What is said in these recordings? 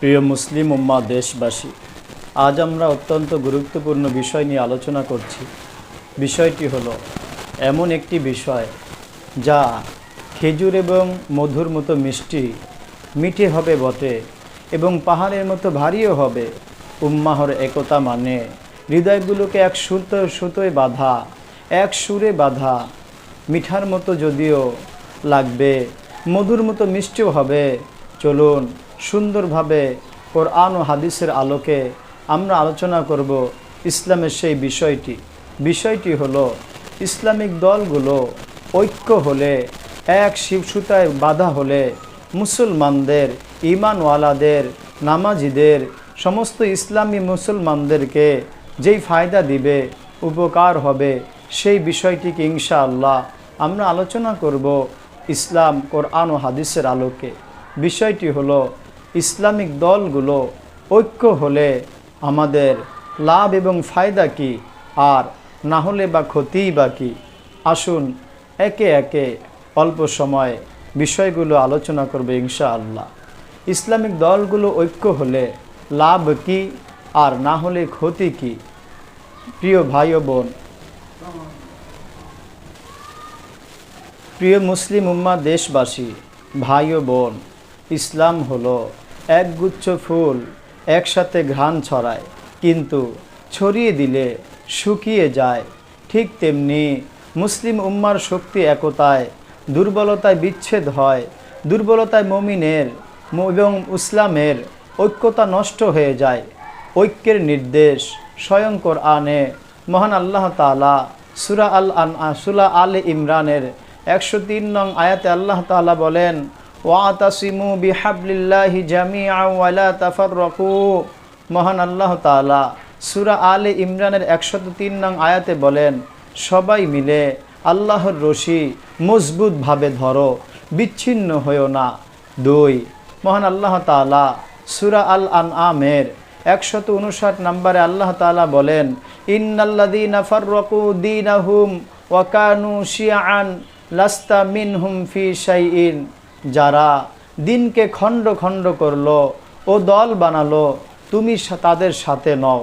প্রিয় মুসলিম উম্মা, দেশবাসী, আজ আমরা অত্যন্ত গুরুত্বপূর্ণ বিষয় নিয়ে আলোচনা করছি। বিষয়টি হলো, এমন একটি বিষয় যা খেজুর এবং মধুর মতো মিষ্টি, মিঠে হবে বটে এবং পাহাড়ের মতো ভারীও হবে। উম্মাহর একতা মানে হৃদয়গুলোকে এক সুতো, সুতোয় বাঁধা, এক সুরে বাঁধা। মিঠার মতো যদিও লাগবে, মধুর মতো মিষ্টিও হবে। চলুন সুন্দরভাবে কোরআন ও হাদিসের আলোকে আমরা আলোচনা করব ইসলামের সেই বিষয়টি। বিষয়টি হলো, ইসলামিক দলগুলো ঐক্য হলে, এক শিবসুতায় বাধা হলে মুসলমানদের ইমানওয়ালাদের নামাজিদের, সমস্ত ইসলামী মুসলমানদেরকে যেই ফায়দা দিবে, উপকার হবে, সেই বিষয়টিকে ইনশাআল্লাহ আমরা আলোচনা করব ইসলাম, কোরআন ও হাদিসের আলোকে। বিষয়টি হলো ইসলামিক দলগুলো ঐক্য হলে আমাদের লাভ এবং ফায়দা কি? আর না হলে বা ক্ষতিই বা কী? আসুন একে একে অল্প সময় বিষয়গুলো আলোচনা করবে ইনশা আল্লাহ ইসলামিক দলগুলো ঐক্য হলে লাভ কি আর না হলে ক্ষতি কি? প্রিয় ভাই ও বোন, প্রিয় মুসলিম উম্মা দেশবাসী, ভাই ও বোন, ইসলাম হলো একগুচ্ছ ফুল একসাথে ঘ্রাণ ছড়ায়, কিন্তু ছড়িয়ে দিলে শুকিয়ে যায়। ঠিক তেমনি মুসলিম উম্মার শক্তি একতায় দুর্বলতায় বিচ্ছেদ হয়। দুর্বলতায় মমিনের এবং ইসলামের ঐক্যতা নষ্ট হয়ে যায়। ঐক্যের নির্দেশ স্বয়ংকর আনে মহান আল্লাহ তালা সুরা আল আন সুলা আল ইমরানের একশো তিন নং আয়াতে আল্লাহ তালা বলেন ওয়াতাসিমু বিহাবলিল্লাহি জামিআ ওয়ালা তাফাররাকু। মহান আল্লাহ তাআলা সূরা আলে ইমরানের একশত তিন নং আয়াতে বলেন, সবাই মিলে আল্লাহর রশি মজবুতভাবে ধরো, বিচ্ছিন্ন হয়েও না। দুই, মহান আল্লাহ তাআলা সূরা আল আন আমের একশত উনষাট নম্বরে আল্লাহ তাআলা বলেন, ইন্নাল্লাযীনা ফাররাকু দীনাহুম ওয়া কানু শিয়াআন লাস্তা মিনহুম ফি শাইইন। যারা দিনকে খণ্ড খণ্ড করল ও দল বানালো, তুমি তাদের সাথে নও।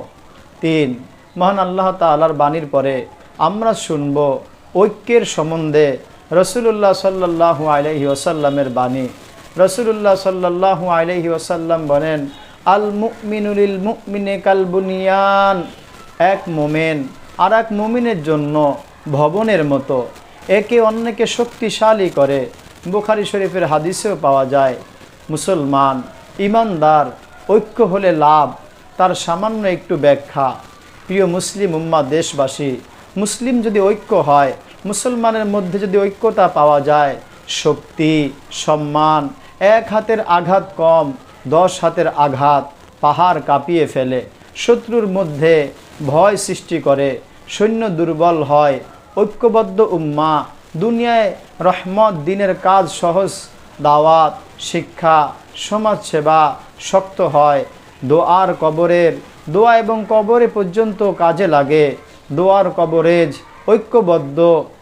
তিন, মহান আল্লাহ তাআলার বাণীর পরে আমরা শুনব ঐক্যের সম্বন্ধে রসুলুল্লাহ সাল্লাল্লাহু আলাইহি ওসাল্লামের বাণী। রসুলুল্লাহ সাল্লাল্লাহু আলাইহি ওসাল্লাম বলেন, আল মুমিনুলিল মুমিনে কাল বুনিয়ান। এক মোমেন আর এক মুমিনের জন্য ভবনের মতো। একে অন্যকে শক্তিশালী করে বুখারি শরীফের হাদিসেও পাওয়া যায়, মুসলমান ইমানদার ঐক্য হলে লাভ, তার সামান্য একটু ব্যাখ্যা। প্রিয় মুসলিম উম্মা দেশবাসী, মুসলিম যদি ঐক্য হয়, মুসলমানের মধ্যে যদি ঐক্যতা পাওয়া যায়, শক্তি, সম্মান এক হাতের আঘাত কম, দশ হাতের আঘাত পাহাড় কাঁপিয়ে ফেলে, শত্রুর মধ্যে ভয় সৃষ্টি করে, সৈন্য দুর্বল হয়, ঐক্যবদ্ধ উম্মা দুনিয়ায় রহমত, দিনের কাজ সহজ, দাওয়াত, শিক্ষা সমাজসেবা শক্ত হয়। দোয়ার কবরের, দোয়া এবং কবরে পর্যন্ত কাজে লাগে। দোয়ার কবরেজ ঐক্যবদ্ধ,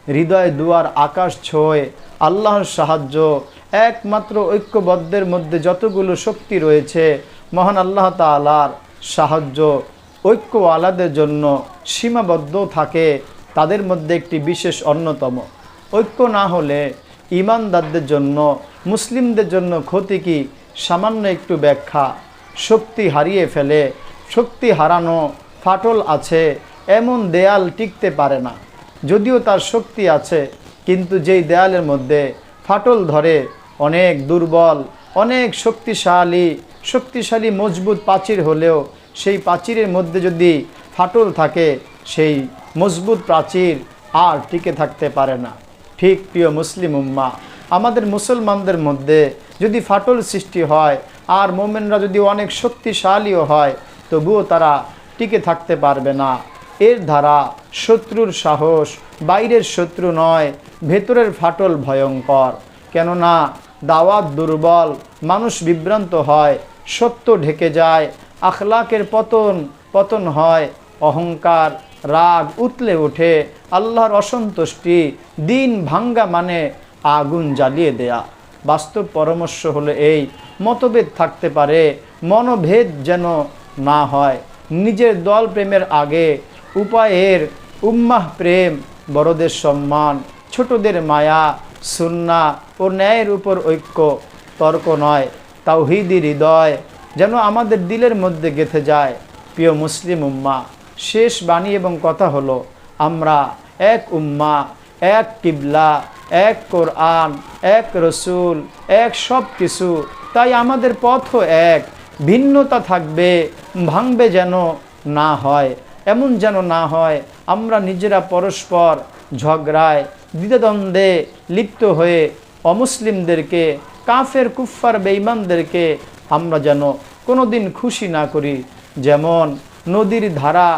হৃদয় দুয়ার আকাশ ছোঁয়। আল্লাহর সাহায্য, একমাত্র ঐক্যবদ্ধের মধ্যে যতগুলো শক্তি রয়েছে, মহান আল্লাহ তাআলার সাহায্য ঐক্যওয়ালাদের জন্য সীমাবদ্ধ থাকে। তাদের মধ্যে একটি বিশেষ অন্যতম। ঐক্য না হলে ইমানদারদের জন্য, মুসলিমদের জন্য ক্ষতি কি? সামান্য একটু ব্যাখ্যা। শক্তি হারিয়ে ফেলে, শক্তি হারানো ফাটল আছে, এমন দেয়াল টিকতে পারে না। যদিও তার শক্তি আছে, কিন্তু যেই দেয়ালের মধ্যে ফাটল ধরে, অনেক দুর্বল, অনেক শক্তিশালী শক্তিশালী মজবুত প্রাচীর হলেও সেই প্রাচীরের মধ্যে যদি ফাটল থাকে, সেই মজবুত প্রাচীর আর টিকে থাকতে পারে না। ঠিক প্রিয় মুসলিম উম্মা, আমাদের মুসলমানদের মধ্যে যদি ফাটল সৃষ্টি হয় আর মোমেনরা যদি অনেক শক্তিশালীও হয়, তবুও তারা টিকে থাকতে পারবে না। এর দ্বারা শত্রুর সাহস বাইরের শত্রু নয়, ভেতরের ফাটল ভয়ঙ্কর। কেননা দাওয়াত দুর্বল, মানুষ বিভ্রান্ত হয়, সত্য ঢেকে যায়, আখলাকের পতন পতন হয়, অহংকার রাগ উতলে ওঠে, আল্লাহর অসন্তুষ্টি, দিন ভাঙ্গা মানে আগুন জ্বালিয়ে দেয়া। বাস্তব পরামর্শ হলো এই, মতভেদ থাকতে পারে, মনোভেদ যেন না হয়। নিজের দল প্রেমের আগে, উপায়ের উম্মাহ প্রেম, বড়দের সম্মান, ছোটদের মায়া, সুন্না ও ন্যায়ের উপর ঐক্য, তর্ক নয় তাও তাওহিদি হৃদয় যেন আমাদের দিলের মধ্যে গেঁথে যায়। প্রিয় মুসলিম উম্মা শেষ বাণী এবং কথা হলো, আমরা এক উম্মা, এক কিবলা, এক কোরআন, এক রসুল, এক সব কিছু তাই আমাদের পথও এক, ভিন্নতা থাকবে, ভাঙবে যেন না হয়। এমন যেন না হয়, আমরা নিজেরা পরস্পর ঝগড়ায়, দ্বিধাদ্বন্দ্বে লিপ্ত হয়ে অমুসলিমদেরকে, কাফের, কুফফার, বেঈমানদেরকে আমরা যেন কোনো দিন খুশি না করি। যেমন নদীর ধারা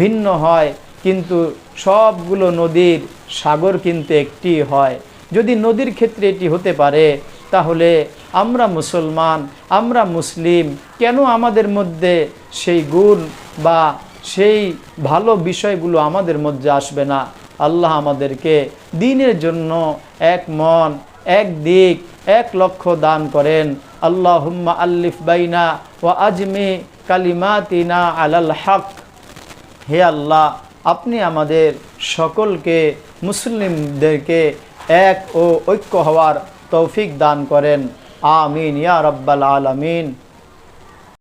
ভিন্ন হয়, কিন্তু সবগুলো নদীর সাগর কিন্তু একটি হয়। যদি নদীর ক্ষেত্রে এটি হতে পারে, তাহলে আমরা মুসলমান, আমরা মুসলিম, কেন আমাদের মধ্যে সেই গুণ বা সেই ভালো বিষয়গুলো আমাদের মধ্যে আসবে না? আল্লাহ আমাদেরকে দিনের জন্য এক মন, এক দিক, এক লক্ষ্য দান করেন। আল্লাহ আল্লিফ বাইনা ও আজমি কালিমাতিনা আলাল হক। হে আল্লাহ, আপনি আমাদের সকলকে, মুসলিমদেরকে এক ও ঐক্য হওয়ার তৌফিক দান করেন। আমিন, ইয়া রব্বাল আলমিন।